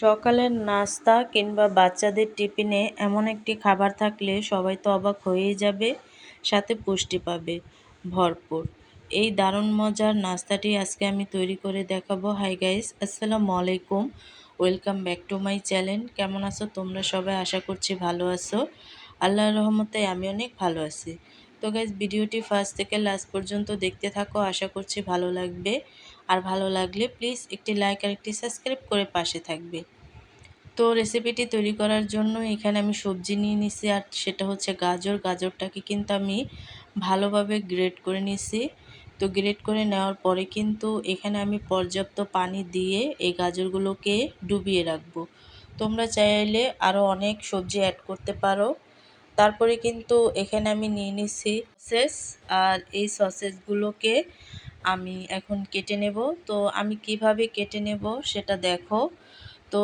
সকালের নাস্তা কিংবা বাচ্চাদের টিফিনে এমন একটি খাবার থাকলে সবাই তো অবাক হয়েই যাবে, সাথে পুষ্টি পাবে ভরপুর। এই দারুণ মজার নাস্তাটি আজকে আমি তৈরি করে দেখাবো। হাই গাইস, আসসালামু আলাইকুম। Welcome back to my channel. কেমন আছো তোমরা সবাই? আশা করছি ভালো আছো। আল্লাহর রহমতে আমি অনেক ভালো আছি। তো গাইজ ভিডিওটি ফার্স্ট থেকে লাস্ট পর্যন্ত দেখতে থাকো, আশা করছি ভালো লাগবে। আর ভালো লাগলে প্লিজ একটি লাইক আর একটি সাবস্ক্রাইব করে পাশে থাকবে। তো রেসিপিটি তৈরি করার জন্য এখানে আমি সবজি নিয়ে নিছি, আর সেটা হচ্ছে গাজর। গাজরটাকে কিন্তু আমি ভালোভাবে গ্রেট করে নিছি। তো গ্রেট করে নেওয়ার পরে কিন্তু এখানে আমি পর্যাপ্ত পানি দিয়ে এই গাজরগুলোকে ডুবিয়ে রাখব। তোমরা চাইলে আরও অনেক সবজি অ্যাড করতে পারো। তারপরে কিন্তু এখানে আমি নিয়ে নিচ্ছি সসেস আর এই সসেসগুলোকে আমি এখন কেটে নেব। তো আমি কীভাবে কেটে নেব সেটা দেখো। তো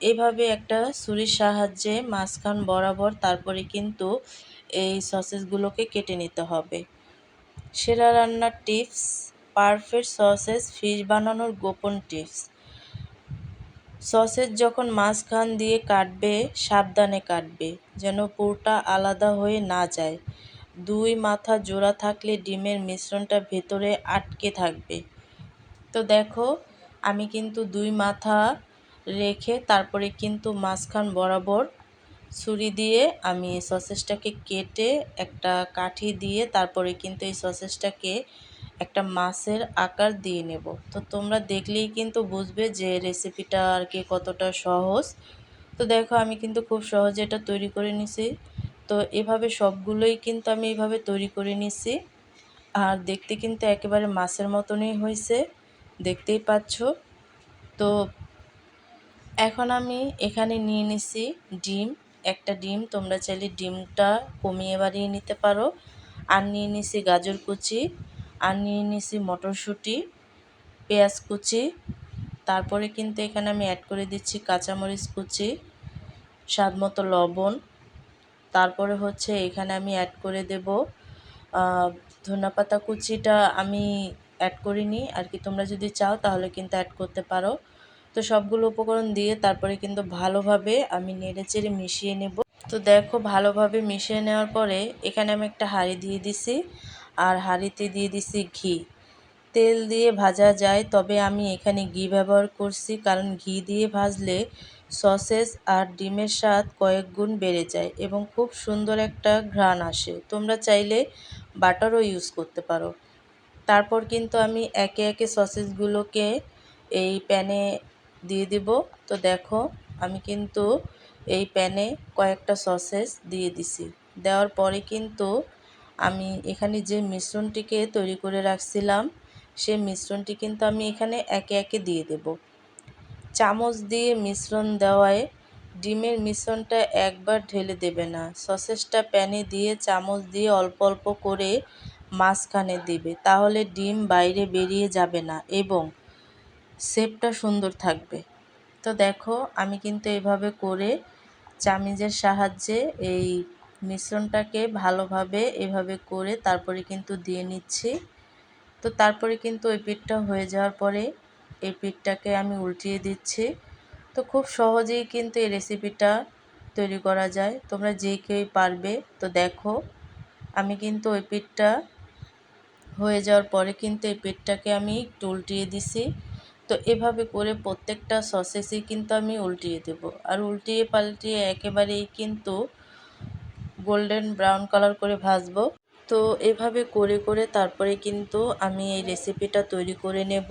এভাবে একটা ছুরির সাহায্যে মাঝখান বরাবর তারপরে কিন্তু এই সসেসগুলোকে কেটে নিতে হবে। সেরা রান্নার টিপস পারফেক্ট সসেস ফিশ বানানোর গোপন টিপস সসেজ যখন মাঝখান দিয়ে কাটবে, সাবধানে কাটবে, যেন পুরটা আলাদা হয়ে না যায়। দুই মাথা জোড়া থাকলে ডিমের মিশ্রণটা ভেতরে আটকে থাকবে। তো দেখো, আমি কিন্তু দুই মাথা রেখে তারপরে কিন্তু মাঝখান বরাবর ছুরি দিয়ে আমি সসেজটাকে কেটে একটা কাঠি দিয়ে তারপরে কিন্তু এই সসেজটাকে একটা মাছের আকার দিয়ে নেব। তো তোমরা দেখলেই কিন্তু বুঝবে যে রেসিপিটা আর কি কতটা সহজ। তো দেখো, আমি কিন্তু খুব সহজে এটা তৈরি করে নিছি। তো এভাবে সবগুলোই কিন্তু আমি এইভাবে তৈরি করে নিছি। আর দেখতে কিন্তু একেবারে মাছের মতনই হয়েছে দেখতেই পাচ্ছ। তো এখন আমি এখানে নিয়ে নিছি ডিম। একটা ডিম, তোমরা চাইলে ডিমটা কমিয়ে বাড়িয়ে নিতে পারো। আর নিয়ে নিছি গাজর কুচি। আর নিয়ে নিছি মটরশুঁটি, পেঁয়াজ কুচি, তারপরে কিন্তু এখানে আমি অ্যাড করে দিচ্ছি কাঁচামরিচ কুচি, স্বাদ মতো লবণ, তারপরে হচ্ছে এখানে আমি অ্যাড করে দেব ধনেপাতা কুচিটা আমি অ্যাড করিনি, আর কি তোমরা যদি চাও তাহলে কিন্তু অ্যাড করতে পারো। তো সবগুলো উপকরণ দিয়ে তারপরে কিন্তু ভালোভাবে আমি নেড়ে চেড়ে মিশিয়ে নেব। তো দেখো ভালোভাবে মিশিয়ে নেওয়ার পরে এখানে আমি একটা হাঁড়ি দিয়ে দিছি। আর হাঁড়িতে দিয়ে দিছি ঘি। তেল দিয়ে ভাজা যায়, তবে আমি এখানে ঘি ব্যবহার করছি, কারণ ঘি দিয়ে ভাজলে সসেস আর ডিমের স্বাদ কয়েক গুণ বেড়ে যায় এবং খুব সুন্দর একটা ঘ্রাণ আসে। তোমরা চাইলে বাটারও ইউজ করতে পারো। তারপর কিন্তু আমি একে একে সসেসগুলোকে এই প্যানে দিয়ে দিব। তো দেখো, আমি কিন্তু এই প্যানে কয়েকটা সসেস দিয়ে দিছি। দেওয়ার পরে কিন্তু আমি এখানে যে মিশ্রণটিকে তৈরি করে রাখছিলাম, সেই মিশ্রণটি কিন্তু আমি এখানে একে একে দিয়ে দেব। চামচ দিয়ে মিশ্রণ দেওয়ায় ডিমের মিশ্রণটা একবার ঢেলে দেবে না। সসেসটা প্যানে দিয়ে চামচ দিয়ে অল্প অল্প করে মাঝখানে দিবে, তাহলে ডিম বাইরে বেরিয়ে যাবে না এবং শেপটা সুন্দর থাকবে। তো দেখো, আমি কিন্তু এভাবে করে চামিজের সাহায্যে এই মিশ্রণটাকে ভালোভাবে এভাবে করে তারপরে কিন্তু দিয়ে নিচ্ছি। তো তারপরে কিন্তু ওই পিঠটা হয়ে যাওয়ার পরে এই পিঠটাকে আমি উল্টিয়ে দিচ্ছি। তো খুব সহজেই কিন্তু এই রেসিপিটা তৈরি করা যায়। তোমরা যে কেউই পারবে, তো দেখো, আমি কিন্তু ওই পিঠটা হয়ে যাওয়ার পরে কিন্তু এই পিঠটাকে আমি একটু উল্টিয়ে দিছি। তো এভাবে করে প্রত্যেকটা সসেসই কিন্তু আমি উল্টিয়ে দেব। আর উল্টিয়ে পাল্টিয়ে একেবারেই কিন্তু গোল্ডেন ব্রাউন কালার করে ভাজবো। তো এভাবে করে করে তারপরে কিন্তু আমি এই রেসিপিটা তৈরি করে নেব।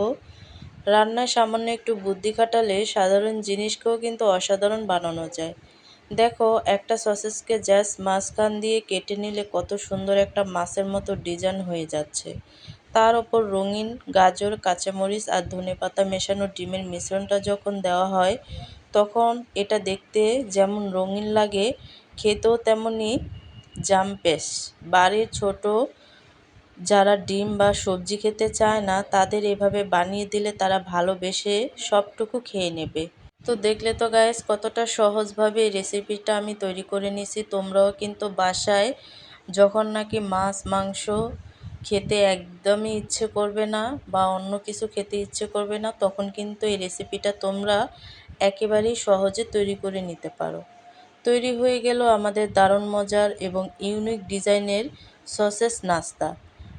রান্নায় সামান্য একটু বুদ্ধি খাটালে সাধারণ জিনিসকেও কিন্তু অসাধারণ বানানো যায়। দেখো, একটা সসেসকে জাস্ট মাঝখান দিয়ে কেটে নিলে কত সুন্দর একটা মাছের মতো ডিজাইন হয়ে যাচ্ছে। তার ওপর রঙিন গাজর, কাঁচামরিচ আর ধনে পাতা মেশানো ডিমের মিশ্রণটা যখন দেওয়া হয়, তখন এটা দেখতে যেমন রঙিন লাগে খেতেও তেমনই জাম্পেস বাড়ির ছোট যারা ডিম বা সবজি খেতে চায় না, তাদের এভাবে বানিয়ে দিলে তারা ভালোবেসে সবটুকু খেয়ে নেবে। তো দেখলে তো গায়েস কতটা সহজভাবে এই রেসিপিটা আমি তৈরি করে নিছি তোমরাও কিন্তু বাসায় যখন নাকি মাছ, মাংস খেতে একদমই ইচ্ছে করবে না বা অন্য কিছু খেতে ইচ্ছে করবে না, তখন কিন্তু এই রেসিপিটা তোমরা একেবারেই সহজে তৈরি করে নিতে পারো। তৈরি হয়ে গেল আমাদের দারুণ মজার এবং ইউনিক ডিজাইনের সসেস নাস্তা।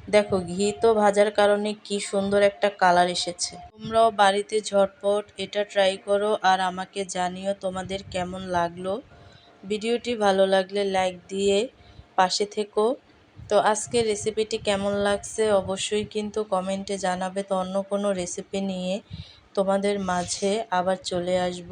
দেখো, ঘি তো ভাজার কারণে কি সুন্দর একটা কালার এসেছে। তোমরাও বাড়িতে ঝটপট এটা ট্রাই করো আর আমাকে জানিও তোমাদের কেমন লাগল। ভিডিওটি ভালো লাগলে লাইক দিয়ে পাশে থেকো। তো আজকের রেসিপিটি কেমন লাগছে অবশ্যই কিন্তু কমেন্টে জানাবে। তো অন্য কোনো রেসিপি নিয়ে তোমাদের মাঝে আবার চলে আসব।